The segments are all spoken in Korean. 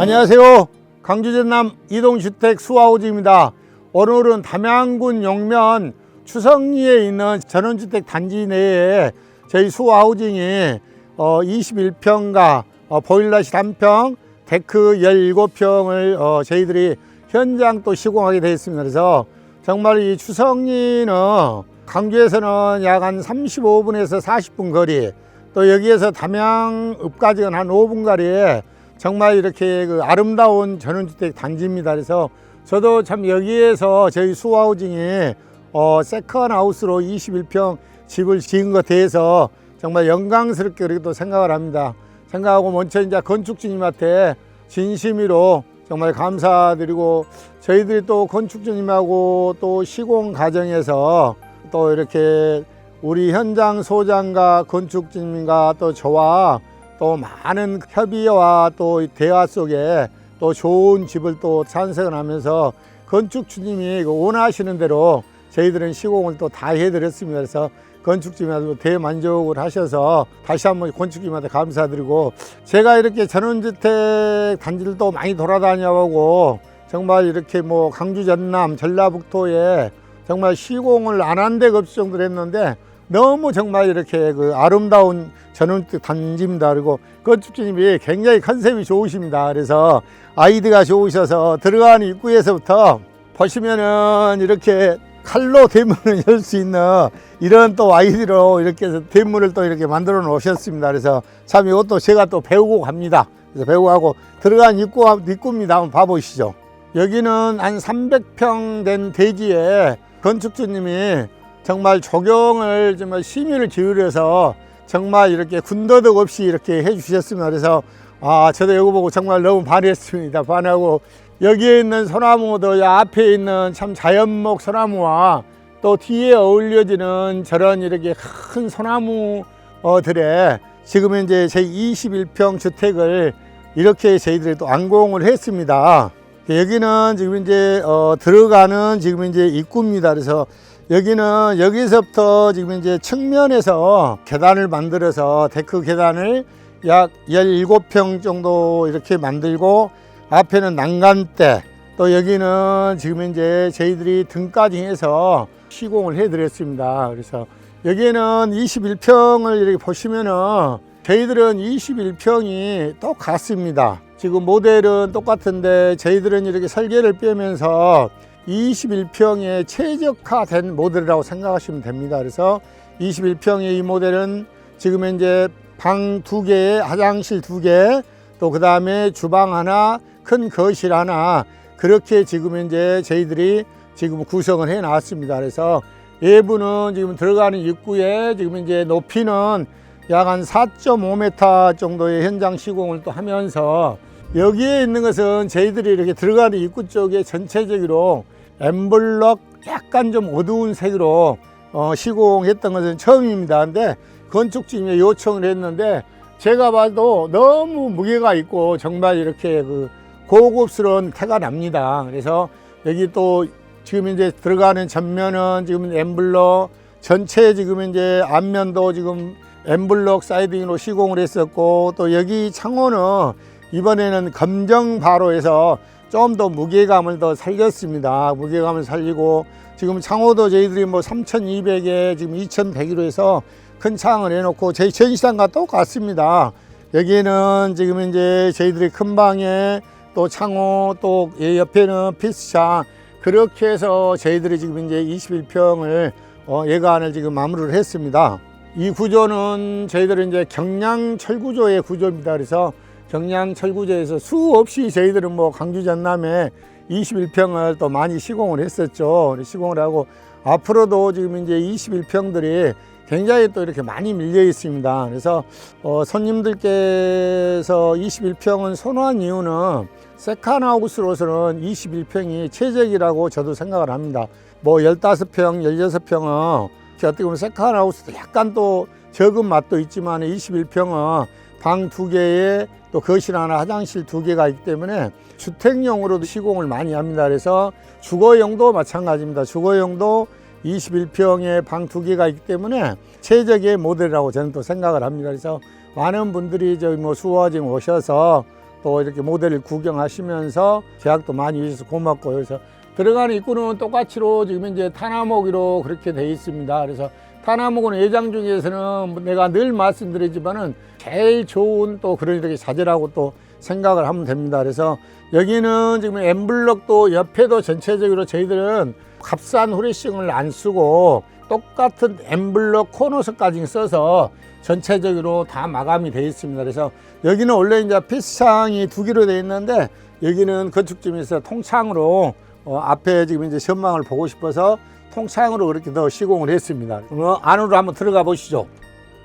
안녕하세요. 강주 전남 이동주택 수하우즈입니다. 오늘은 담양군 용면 추성리에 있는 전원주택 단지 내에 저희 수하우징이 어 21평과 어 보일러실 1평, 데크 17평을 어 저희들이 현장 또 시공하게 되어 있습니다. 그래서 정말 이 추성리는 강주에서는 약 한 35분에서 40분 거리 또 여기에서 담양읍까지는 한 5분 거리에 정말 이렇게 그 아름다운 전원주택 단지입니다. 그래서 저도 참 여기에서 저희 수하우징이 어, 세컨 하우스로 21평 집을 지은 것에 대해서 정말 영광스럽게 그렇게 또 생각을 합니다. 생각하고 먼저 이제 건축주님한테 진심으로 정말 감사드리고 저희들이 또 건축주님하고 또 시공 과정에서 또 이렇게 우리 현장 소장과 건축주님과 또 저와 또 많은 협의와 또 대화 속에 또 좋은 집을 또 산생을 하면서 건축주님이 그 원하시는 대로 저희들은 시공을 또 다 해드렸습니다. 그래서 건축주님한테 대만족을 하셔서 다시 한번 건축주님한테 감사드리고 제가 이렇게 전원주택 단지를 또 많이 돌아다녀보고 정말 이렇게 뭐 강주 전남 전라북도에 정말 시공을 안 한 데가 없을 정도로 했는데 너무 정말 이렇게 그 아름다운 전원주택 단지입니다. 그리고 건축주님이 굉장히 컨셉이 좋으십니다. 그래서 아이디가 좋으셔서 들어가는 입구에서부터 보시면은 이렇게 칼로 대문을 열 수 있는 이런 또 아이디로 이렇게 해서 대문을 또 이렇게 만들어 놓으셨습니다. 그래서 참 이것도 제가 또 배우고 갑니다. 그래서 배우고 가고 들어간 입구, 입구입니다. 한번 봐보시죠. 여기는 한 300평 된 대지에 건축주님이 정말 조경을 정말 심의를 기울여서 정말 이렇게 군더더기 없이 이렇게 해주셨습니다. 그래서 아 저도 이거 보고 정말 너무 반했습니다. 반하고 여기에 있는 소나무도 이 앞에 있는 참 자연목 소나무와 또 뒤에 어울려지는 저런 이렇게 큰 소나무들에 지금 이제 제 21평 주택을 이렇게 저희들이 또 완공을 했습니다. 여기는 지금 이제 어 들어가는 지금 이제 입구입니다. 그래서 여기는 여기서부터 지금 이제 측면에서 계단을 만들어서 데크 계단을 약 17평 정도 이렇게 만들고 앞에는 난간대 또 여기는 지금 이제 저희들이 등까지 해서 시공을 해 드렸습니다. 그래서 여기는 21평을 이렇게 보시면은 저희들은 21평이 똑같습니다. 지금 모델은 똑같은데 저희들은 이렇게 설계를 빼면서 21평에 최적화된 모델이라고 생각하시면 됩니다. 그래서 21평의 이 모델은 지금 현재 방 두 개에 화장실 두 개, 또 그 다음에 주방 하나, 큰 거실 하나, 그렇게 지금 현재 저희들이 지금 구성을 해 놨습니다. 그래서 예부는 지금 들어가는 입구에 지금 이제 높이는 약 한 4.5m 정도의 현장 시공을 또 하면서 여기에 있는 것은 저희들이 이렇게 들어가는 입구 쪽에 전체적으로 엠블럭 약간 좀 어두운 색으로 어, 시공했던 것은 처음입니다. 근데 건축주님이 요청을 했는데 제가 봐도 너무 무게가 있고 정말 이렇게 그 고급스러운 태가 납니다. 그래서 여기 또 지금 이제 들어가는 전면은 지금 엠블럭 전체 지금 이제 앞면도 지금 엠블럭 사이딩으로 시공을 했었고 또 여기 창호는 이번에는 검정 바로에서 좀 더 무게감을 더 살렸습니다. 무게감을 살리고 지금 창호도 저희들이 뭐 3,200에 지금 2,100으로 해서 큰 창을 해놓고 저희 전시장과 똑같습니다. 여기는 지금 이제 저희들이 큰 방에 또 창호 또 옆에는 피스창 그렇게 해서 저희들이 지금 이제 21평을 어, 예간을 지금 마무리를 했습니다. 이 구조는 저희들은 이제 경량 철 구조의 구조입니다. 그래서 경량 철 구조에서 수없이 저희들은 뭐 강주 전남에 21평을 또 많이 시공을 했었죠. 시공을 하고 앞으로도 지금 이제 21평들이 굉장히 또 이렇게 많이 밀려 있습니다. 그래서 어, 손님들께서 21평은 선호한 이유는 세컨하우스로서는 21평이 최적이라고 저도 생각을 합니다. 뭐 15평, 16평은 어떻게 보면 세컨하우스도 약간 또 적은 맛도 있지만 21평은 방 두 개에 또 거실 하나, 화장실 두 개가 있기 때문에 주택용으로도 시공을 많이 합니다. 그래서 주거용도 마찬가지입니다. 주거용도 21평에 방 두 개가 있기 때문에 최적의 모델이라고 저는 또 생각을 합니다. 그래서 많은 분들이 저희 뭐 수호화증 오셔서 또 이렇게 모델을 구경하시면서 제약도 많이 해주셔서 고맙고요. 그래서 들어가는 입구는 똑같이로 지금 이제 타나목으로 그렇게 돼 있습니다. 그래서 타나목은 예장 중에서는 뭐 내가 늘 말씀드리지만은 제일 좋은 또 그런 이렇게 자재라고 또 생각을 하면 됩니다. 그래서 여기는 지금 엠블럭도 옆에도 전체적으로 저희들은 값싼 후레싱을 안 쓰고 똑같은 엠블럭 코너스까지 써서 전체적으로 다 마감이 되어 있습니다. 그래서 여기는 원래 이제 피스창이 두 개로 되어 있는데 여기는 건축점에서 통창으로 어, 앞에 지금 이제 전망을 보고 싶어서 통창으로 그렇게 더 시공을 했습니다. 그럼 안으로 한번 들어가 보시죠.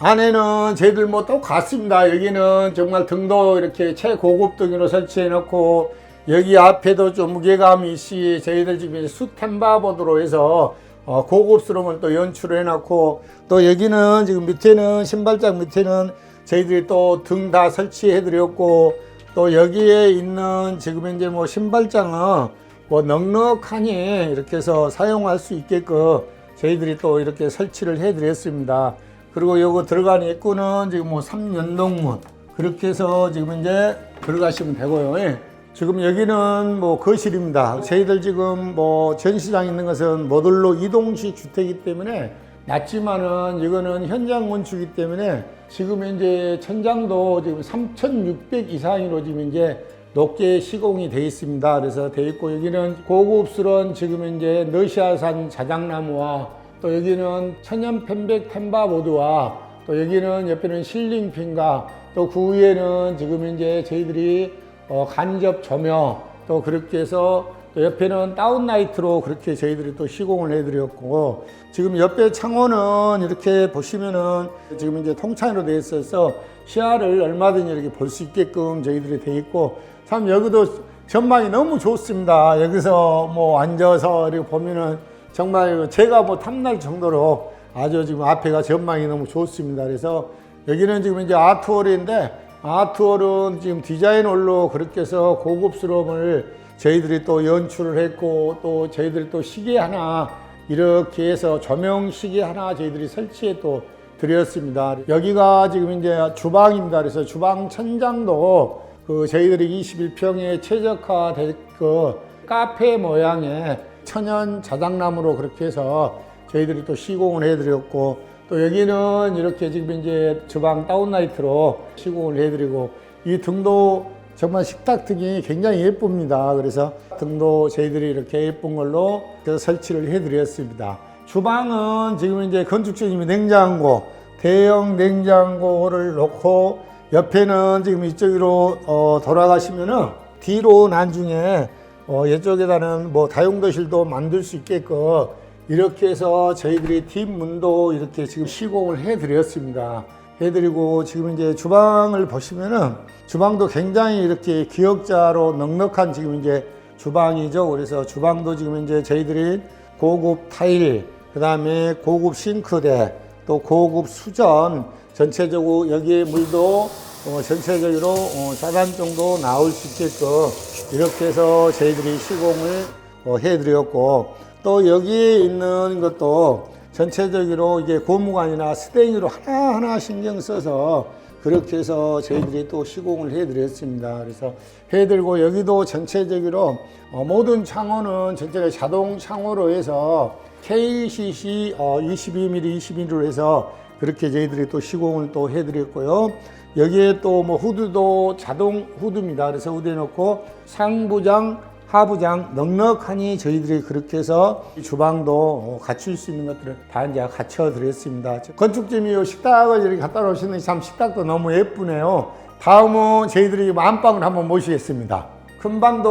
안에는 저희들 뭐 똑같습니다. 여기는 정말 등도 이렇게 최고급 등으로 설치해 놓고 여기 앞에도 좀 무게감이 있이 저희들 지금 수템바보드로 해서 어, 고급스러움을 또 연출을 해놨고 또 여기는 지금 밑에는 신발장 밑에는 저희들이 또 등 다 설치해 드렸고 또 여기에 있는 지금 이제 뭐 신발장은 뭐 넉넉하니 이렇게 해서 사용할 수 있게끔 저희들이 또 이렇게 설치를 해 드렸습니다. 그리고 요거 들어가는 입구는 지금 뭐 3연동문 그렇게 해서 지금 이제 들어가시면 되고요. 예. 지금 여기는 뭐 거실입니다. 저희들 지금 뭐 전시장 있는 것은 모듈로 이동식 주택이기 때문에 낮지만은 이거는 현장 건축이기 때문에 지금 이제 천장도 지금 3,600 이상으로 지금 이제 높게 시공이 돼 있습니다. 그래서 돼 있고 여기는 고급스러운 지금 이제 너시아산 자작나무와 또 여기는 천연 편백 템바보드와 또 여기는 옆에는 실링핀과 또 그 위에는 지금 이제 저희들이 어, 간접 조명 또 그렇게 해서 또 옆에는 다운라이트로 그렇게 저희들이 또 시공을 해드렸고 지금 옆에 창호는 이렇게 보시면은 지금 이제 통창으로 되어 있어서 시야를 얼마든지 이렇게 볼 수 있게끔 저희들이 돼 있고 참 여기도 전망이 너무 좋습니다. 여기서 뭐 앉아서 이렇게 보면은 정말 제가 뭐 탐날 정도로 아주 지금 앞에가 전망이 너무 좋습니다. 그래서 여기는 지금 이제 아트홀인데 아트홀은 지금 디자인 홀로 그렇게 해서 고급스러움을 저희들이 또 연출을 했고 또 저희들이 또 시계 하나 이렇게 해서 조명 시계 하나 저희들이 설치해 또 드렸습니다. 여기가 지금 이제 주방입니다. 그래서 주방 천장도 그 저희들이 21평에 최적화된 그 카페 모양의 천연 자작나무로 그렇게 해서 저희들이 또 시공을 해드렸고 또 여기는 이렇게 지금 이제 주방 다운라이트로 시공을 해드리고 이 등도 정말 식탁 등이 굉장히 예쁩니다. 그래서 등도 저희들이 이렇게 예쁜 걸로 설치를 해드렸습니다. 주방은 지금 이제 건축주님이 냉장고, 대형 냉장고를 놓고 옆에는 지금 이쪽으로 어, 돌아가시면은 뒤로 나중에 어, 이쪽에다는 뭐 다용도실도 만들 수 있게끔 이렇게 해서 저희들이 뒷문도 이렇게 지금 시공을 해드렸습니다. 해드리고 지금 이제 주방을 보시면은 주방도 굉장히 이렇게 기역자로 넉넉한 지금 이제 주방이죠. 그래서 주방도 지금 이제 저희들이 고급 타일, 그 다음에 고급 싱크대, 또 고급 수전, 전체적으로 여기에 물도 어, 전체적으로 어, 4단 정도 나올 수 있게끔 이렇게 해서 저희들이 시공을 어, 해드렸고 또 여기에 있는 것도 전체적으로 이게 고무관이나 스댕으로 하나하나 신경 써서 그렇게 해서 저희들이 또 시공을 해드렸습니다. 그래서 해드리고 여기도 전체적으로 어, 모든 창호는 전체가 자동 창호로 해서 KCC 어, 22mm, 21mm 해서 그렇게 저희들이 또 시공을 또 해드렸고요. 여기에 또 뭐 후드도 자동 후드입니다. 그래서 후드에 놓고 상부장, 하부장 넉넉하니 저희들이 그렇게 해서 이 주방도 어, 갖출 수 있는 것들을 다 이제 갖춰 드렸습니다. 건축점이 식탁을 이렇게 갖다 놓으시는 참 식탁도 너무 예쁘네요. 다음은 저희들이 안방을 한번 모시겠습니다. 큰 방도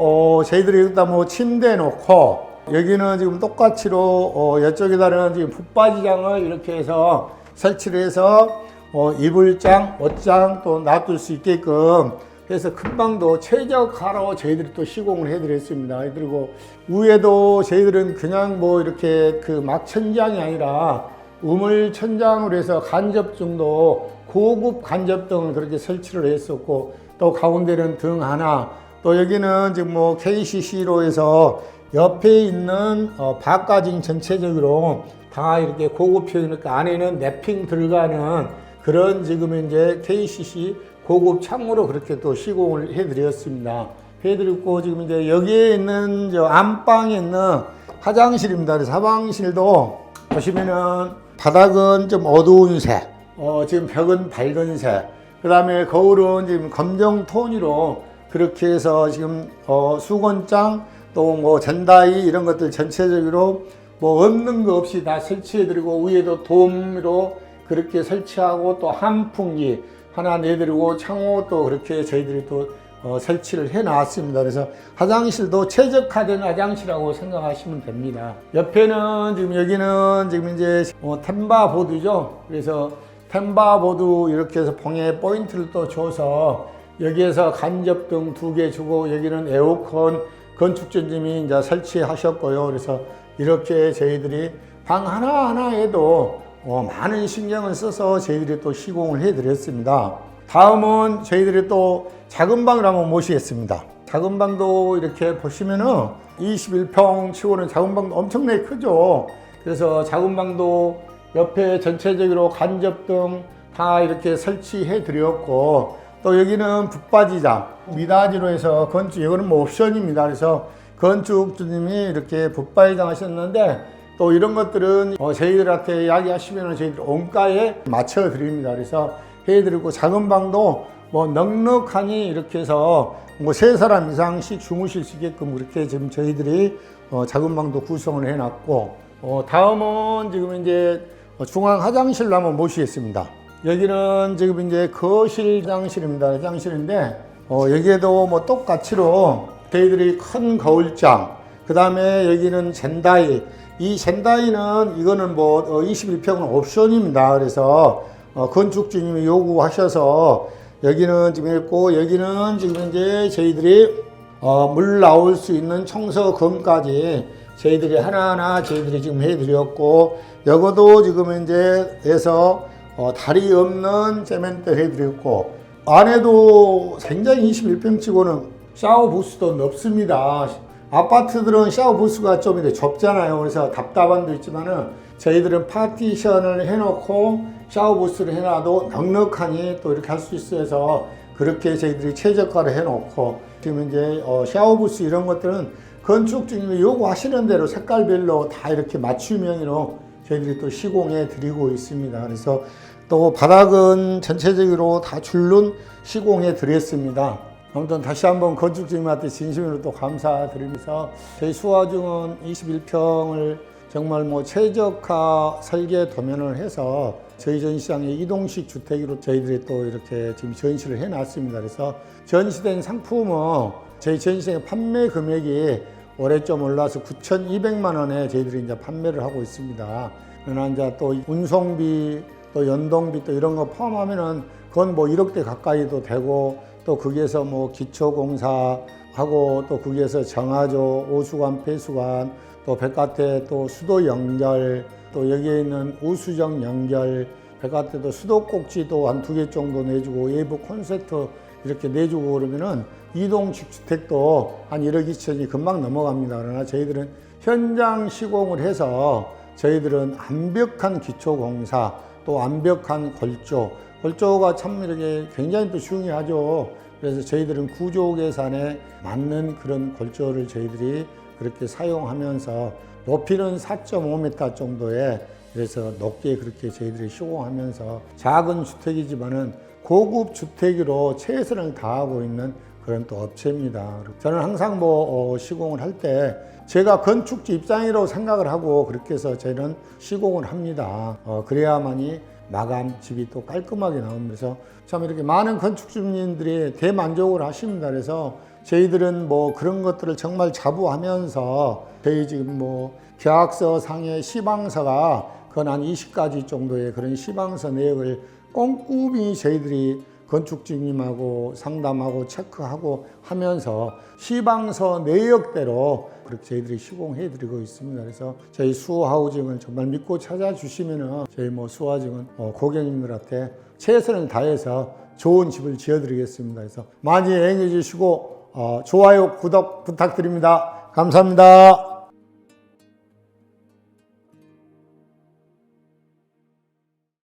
어, 저희들이 여기다 뭐 침대 놓고 여기는 지금 똑같이로 어, 이쪽에다는 지금 붙바지장을 이렇게 해서 설치를 해서 어, 이불장, 옷장 또 놔둘 수 있게끔 해서 큰 방도 최적화로 저희들이 또 시공을 해드렸습니다. 그리고 위에도 저희들은 그냥 뭐 이렇게 그 막 천장이 아니라 우물 천장으로 해서 간접등도 고급 간접등을 그렇게 설치를 했었고 또 가운데는 등 하나 또 여기는 지금 뭐 KCC로 해서 옆에 있는 어, 바까지 전체적으로 다 이렇게 고급형이니까 안에는 랩핑 들어가는 그런 지금 이제 KCC 고급 창으로 그렇게 또 시공을 해드렸습니다. 해드렸고 지금 이제 여기에 있는 저 안방에 있는 화장실입니다. 화장실도 보시면은 바닥은 좀 어두운 색, 어, 지금 벽은 밝은 색, 그 다음에 거울은 지금 검정 톤으로 그렇게 해서 지금 어, 수건장 또 뭐 젠다이 이런 것들 전체적으로 뭐 없는 거 없이 다 설치해드리고 위에도 돔으로 그렇게 설치하고 또 한풍기 하나 내드리고 창호 또 그렇게 저희들이 또 어, 설치를 해 놨습니다. 그래서 화장실도 최적화된 화장실이라고 생각하시면 됩니다. 옆에는 지금 여기는 지금 이제 어, 템바 보드죠. 그래서 템바 보드 이렇게 해서 봉에 포인트를 또 줘서 여기에서 간접등 두 개 주고 여기는 에어컨 건축주님이 이제 설치하셨고요. 그래서 이렇게 저희들이 방 하나하나에도 어, 많은 신경을 써서 저희들이 또 시공을 해드렸습니다. 다음은 저희들이 또 작은 방을 한번 모시겠습니다. 작은 방도 이렇게 보시면은 21평 치고는 작은 방도 엄청나게 크죠. 그래서 작은 방도 옆에 전체적으로 간접 등 다 이렇게 설치해 드렸고 또 여기는 붙바지장 미닫이로 해서 건축 이거는 뭐 옵션입니다. 그래서 건축주님이 이렇게 붙바지장 하셨는데 또 이런 것들은 어, 저희들한테 이야기하시면 저희들 원가에 맞춰 드립니다. 그래서 해드리고 작은 방도 뭐 넉넉하니 이렇게 해서 뭐 세 사람 이상씩 주무실 수 있게끔 그렇게 지금 저희들이 어, 작은 방도 구성을 해놨고 어, 다음은 지금 이제 중앙 화장실로 한번 모시겠습니다. 여기는 지금 이제 거실 장실입니다. 화장실인데 어, 여기에도 뭐 똑같이로 저희들이 큰 거울장 그 다음에 여기는 젠다이 이 젠다이는 이거는 뭐 21평은 옵션입니다. 그래서 어, 건축주님이 요구하셔서 여기는 지금 있고 여기는 지금 이제 저희들이 어, 물 나올 수 있는 청소건까지 저희들이 하나하나 저희들이 지금 해드렸고 여거도 지금 이제 해서 어, 다리 없는 세멘트를 해드렸고 안에도 굉장히 21평치고는 샤워 부스도 넓습니다. 아파트들은 샤워 부스가 좀 이렇게 좁잖아요. 그래서 답답한 도 있지만은 저희들은 파티션을 해놓고 샤워 부스를 해놔도 넉넉하니 또 이렇게 할 수 있어서 그렇게 저희들이 최저가를 해놓고 지금 이제 어, 샤워 부스 이런 것들은 건축주님이 요구하시는 대로 색깔별로 다 이렇게 맞춤형으로 저희들이 또 시공해 드리고 있습니다. 그래서 또 바닥은 전체적으로 다 줄눈 시공해 드렸습니다. 아무튼 다시 한번 건축주님한테 진심으로 또 감사드리면서 저희 수화중은 21평을 정말 뭐 최적화 설계 도면을 해서 저희 전시장의 이동식 주택으로 저희들이 또 이렇게 지금 전시를 해놨습니다. 그래서 전시된 상품은 저희 전시장의 판매 금액이 올해 좀 올라서 9,200만 원에 저희들이 이제 판매를 하고 있습니다. 그러나 이제 또 운송비 또 연동비 또 이런 거 포함하면은 그건 뭐 1억대 가까이도 되고 또 거기에서 뭐 기초공사 하고 또 거기에서 정화조, 오수관, 폐수관 또 백과태 또 수도 연결 또 여기에 있는 우수정 연결 백과태도 수도 꼭지도 한 두 개 정도 내주고 외부 콘센트 이렇게 내주고 그러면은 이동식 주택도 한 1억 2천이 금방 넘어갑니다. 그러나 저희들은 현장 시공을 해서 저희들은 완벽한 기초 공사 또 완벽한 골조 골조가 참 이렇게 굉장히 또 중요하죠. 그래서 저희들은 구조 계산에 맞는 그런 골조를 저희들이 그렇게 사용하면서 높이는 4.5m 정도에 그래서 높게 그렇게 저희들이 시공하면서 작은 주택이지만은 고급 주택으로 최선을 다하고 있는 그런 또 업체입니다. 저는 항상 뭐 어, 시공을 할 때 제가 건축주 입장이라고 생각을 하고 그렇게 해서 저는 시공을 합니다. 어, 그래야만이 마감 집이 또 깔끔하게 나오면서 참 이렇게 많은 건축주님들이 대만족을 하십니다. 그래서 저희들은 뭐 그런 것들을 정말 자부하면서 저희 지금 뭐 계약서 상의 시방서가 그건 한 20가지 정도의 그런 시방서 내역을 꼼꼼히 저희들이 건축주님하고 상담하고 체크하고 하면서 시방서 내역대로 그렇게 저희들이 시공해 드리고 있습니다. 그래서 저희 수하우징을 정말 믿고 찾아주시면은 저희 뭐 수하우징은 어, 고객님들한테 최선을 다해서 좋은 집을 지어 드리겠습니다. 그래서 많이 애용해 주시고 어, 좋아요, 구독 부탁드립니다. 감사합니다.